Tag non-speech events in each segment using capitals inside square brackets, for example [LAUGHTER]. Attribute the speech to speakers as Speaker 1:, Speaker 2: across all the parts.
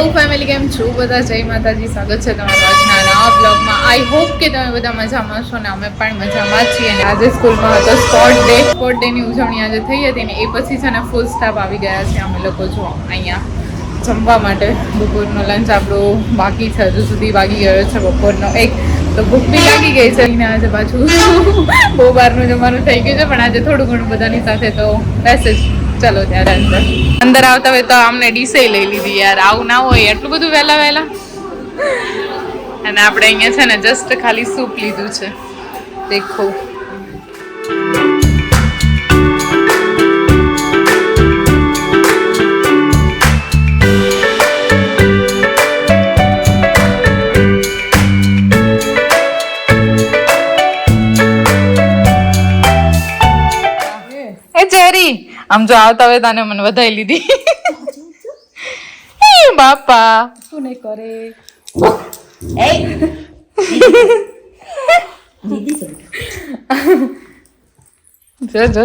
Speaker 1: Hello family કેમ છો? બધા જય માતાજી, સ્વાગત છે તમારા આજના નવા બ્લોગમાં આઈ હોપ કે તમે બધા મજામાં છો ને અમે પણ મજામાં છીએ અને આજે સ્કૂલમાં હતો સ્પોર્ટ ડે સ્પોર્ટ ડેની ઉજવણી આજે થઈ હતી ને એ પછી છે ને ફૂલ સ્ટાફ આવી ગયા છે, અમે લોકો જો અહીંયા. જમવા માટે. બપોરનો લંચ આપણો બાકી છે. હજુ સુધી વાગી ગયો છે બપોરનો એક. તો ભૂખ બી લાગી ગઈ છે. અને આજે પાછું [LAUGHS] બહુ બહારનું જમવાનું થઈ ગયું છે. પણ આજે થોડું ઘણું બધાની સાથે તો બેસે જ. ચલો ત્યારે અંદર. અંદર આવતા હોય તો અમને ડીસે લઈ લીધી યાર. આવું ના હોય. એટલું બધું વહેલા વહેલા. અને આપણે અહીંયા છે ને જસ્ટ ખાલી સૂપ લીધું છે. દેખો. આમ જો આવતા હોય તને મને વધાઈ લીધી. બાપા.
Speaker 2: શું નહીં કરે?
Speaker 1: જો જો.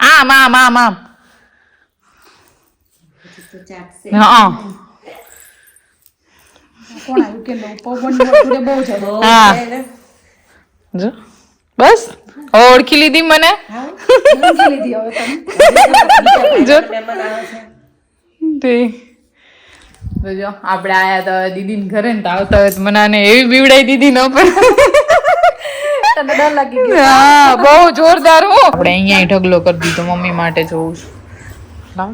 Speaker 1: આમ આમ આમ આમ. હા.
Speaker 2: કોણ આવ્યું કે પવન બહુ છે.
Speaker 1: હા. જો. બસ? ઓળખી લીધી મને? જો. તો. જો આપણે આયા તો દીદી ઘરે ને તો આવતા હોય તો મને આને એવી બીવડાઈ દીધી ન પણ
Speaker 2: ડર લાગી ગયો?
Speaker 1: હા બહુ જોરદાર હું. આપણે અહીંયા ઢગલો કરી દીધો મમ્મી માટે જોઉં છું.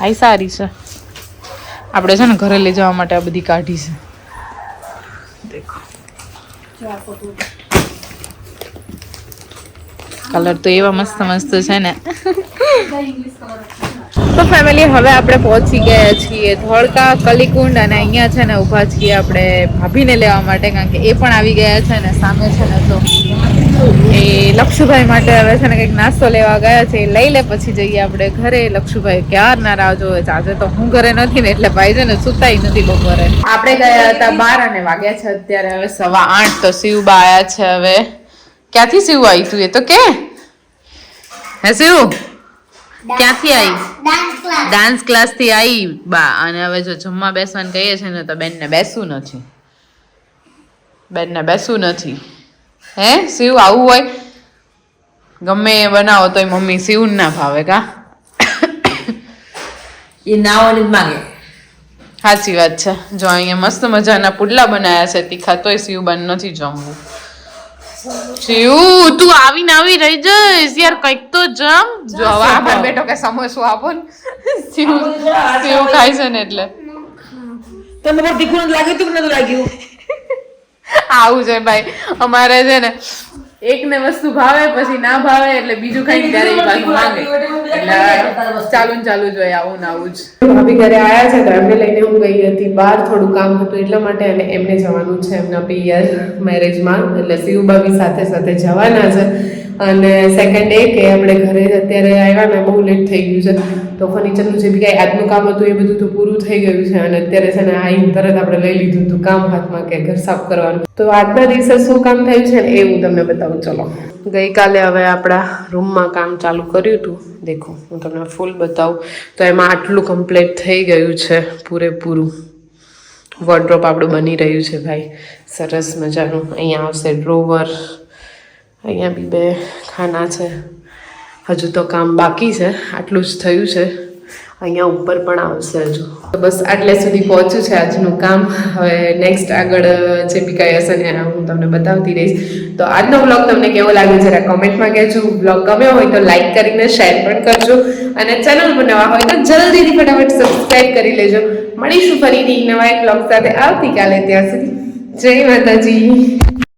Speaker 1: આઈ સારી છે. આપણે છે ને ઘરે લઈ જવા માટે આ બધી કાઢી છે. કલર તો એવા મસ્ત મસ્ત છે ને. તો ફેમિલી હવે આપણે પહોંચી ગયા છીએ ધોળકા, કલીકુંડ અને અહીંયા છે ને ઊભા છીએ આપણે ભાભીને લેવા માટે, કારણ કે એ પણ આવી ગયા છે ને, સામે છે ને તો એ લક્ષુભાઈ માટે હવે છે ને કંઈક નાસ્તો લેવા ગયા છે, એ લઈ લે પછી જઈએ આપણે ઘરે. લક્ષુભાઈ ક્યાર ના રાહ જોવે છે? આજે તો હું ઘરે નથી ને એટલે ભાઈ છે ને સુતાઈ નથી બપોરે. આપણે ગયા હતા બાર અને વાગ્યા છે અત્યારે હવે સવા આઠ, તો શિવબા આવ્યા છે હવે. ક્યાંથી શિવ આવી તું એ તો કે? હે શિવ? ક્યાંથી આવી ડાન્સ ક્લાસથી આવી બા. અને હવે જો જમવા બેસવાનું કહીએ છે ને તો બેનને બેસવું નથી. બેનને બેસવું નથી. હે? શિવ આવું હોય? ગમે એ બનાવો તોય મમ્મી શિવ ના ભાવે કા?
Speaker 3: એ નાવાની જ માંગે.
Speaker 1: સાચી વાત છે. જો અહીંયા મસ્ત મજાના પુડલા બનાવ્યા છે તીખા તોય શિવ બન નથી જમવું. શિવ તું આવીને આવી રહી જઈશ. યાર કંઈક તો જમ. જો હવે આભાર બેઠો કે સમોસું આપો ને. શિવ શિવ ખાય છે ને એટલે.
Speaker 3: તમને તીખું લાગ્યું તું નથી લાગ્યું?
Speaker 1: આવું છે ભાઈ. અમારે છે ને એક ને વસ્તુ ભાવે પછી ના ભાવે એટલે બીજું કઈ ત્યારે એ પાછું માંગે. એટલે ચાલુ ને ચાલુ જોઈએ આવું ને આવું જ.
Speaker 4: ભાભી ઘરે આવ્યા છે તો એમને લઈને હું ગઈ હતી. બહાર થોડું કામ હતું એટલા માટે અને એમને જવાનું છે એમના પિયર મેરેજમાં એટલે શિવ ભાભી સાથે સાથે જવાના છે. અને સેકન્ડ એ કે આપણે ઘરે અત્યારે આવ્યા ને બહુ લેટ થઈ ગયું છે, તો ફર્નિચરનું જે બી કાંઈ આજનું કામ હતું એ બધું તો પૂરું થઈ ગયું છે અને અત્યારે છે ને આઈને તરત આપણે લઈ લીધું હતું કામ હાથમાં કે ઘર સાફ કરવાનું. તો આજના દિવસે શું કામ થયું છે ને એ હું તમને બતાવું, ચલો. ગઈકાલે હવે આપણા રૂમમાં કામ ચાલુ કર્યું હતું, દેખો, હું તમને ફૂલ બતાવું. તો એમાં આટલું કમ્પ્લીટ થઈ ગયું છે પૂરેપૂરું. વોર્ડ્રોપ આપણું બની રહ્યું છે ભાઈ. સરસ મજાનું. અહીંયા આવશે ડ્રોવર અહીંયા બી બે ખાના છે. હજુ તો કામ બાકી છે, આટલું જ થયું છે. અહીંયા ઉપર પણ આવશે હજુ. તો બસ આટલે સુધી પહોંચ્યું છે આજનું કામ. હવે નેક્સ્ટ આગળ જે બી કાંઈ હશે ને હું તમને બતાવતી રહીશ. તો આજનો બ્લોગ તમને કેવો લાગ્યો જરા કોમેન્ટમાં કહેજો. બ્લોગ ગમ્યો હોય તો લાઈક કરીને શેર પણ કરજો. અને ચેનલ પર નવા હોય તો જલ્દીથી ફટાફટ સબસ્ક્રાઈબ કરી લેજો. મળીશું ફરીથી નવા એક બ્લોગ સાથે. આવતીકાલે ત્યાં સુધી. જય માતાજી.